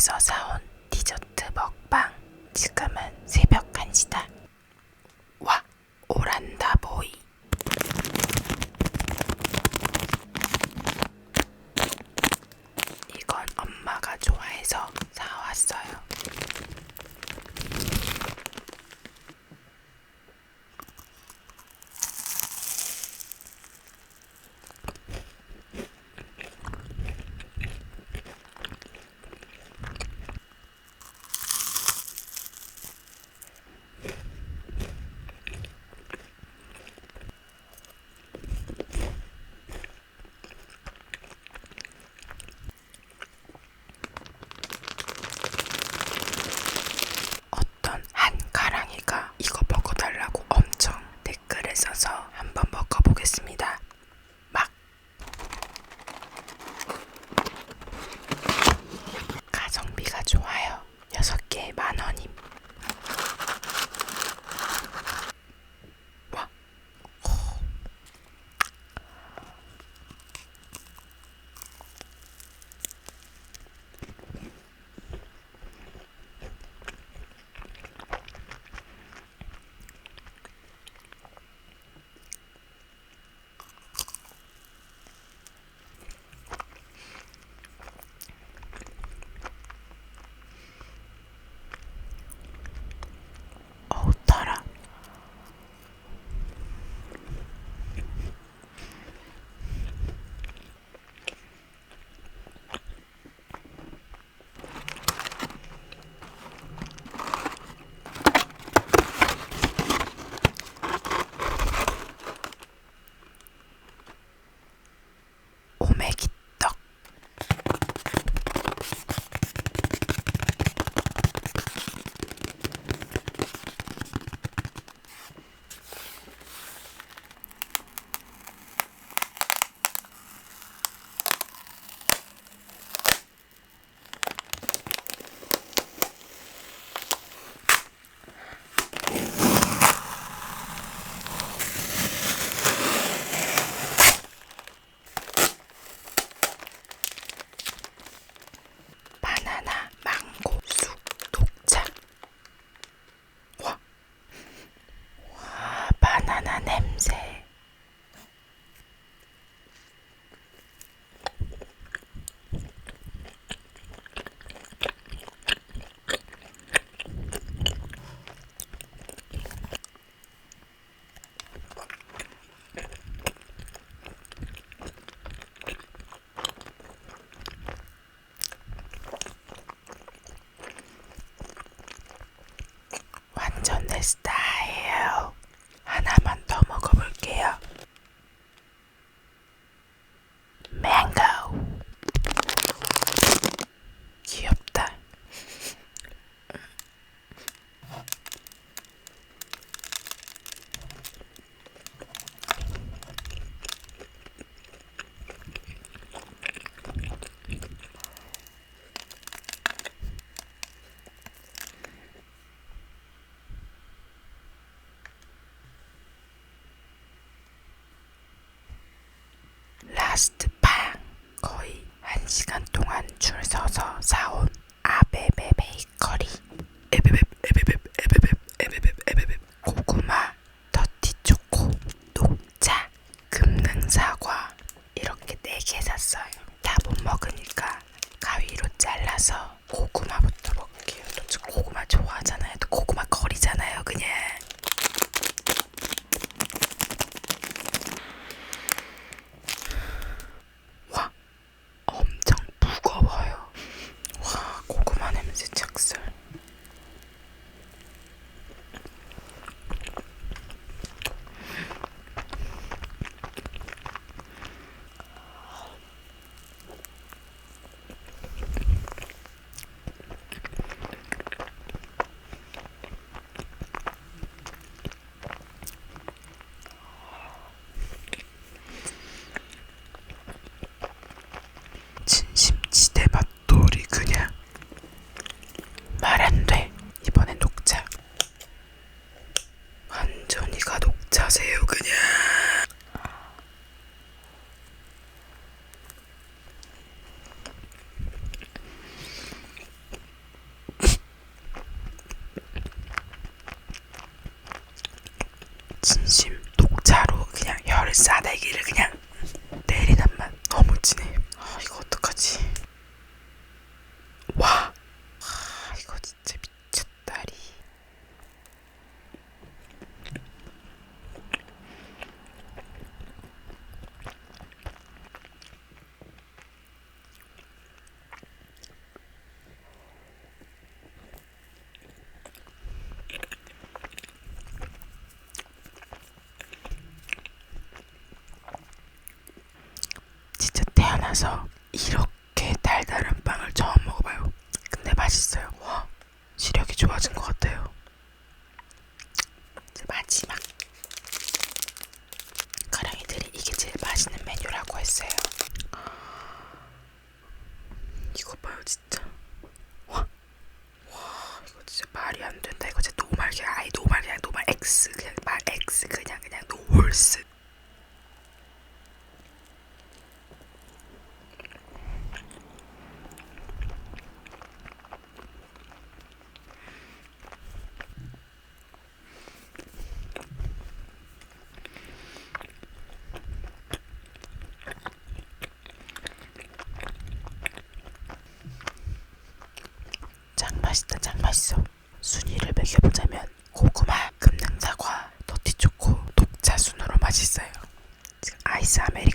집에서 사온 디저트 먹방. 지금은 파스트빵 거의 1시간 동안 줄 서서 사온 나서 이렇게 달달한 빵을 처음 먹어봐요. 근데 맛있어요. 와, 시력이 좋아진 것 같아요. Sami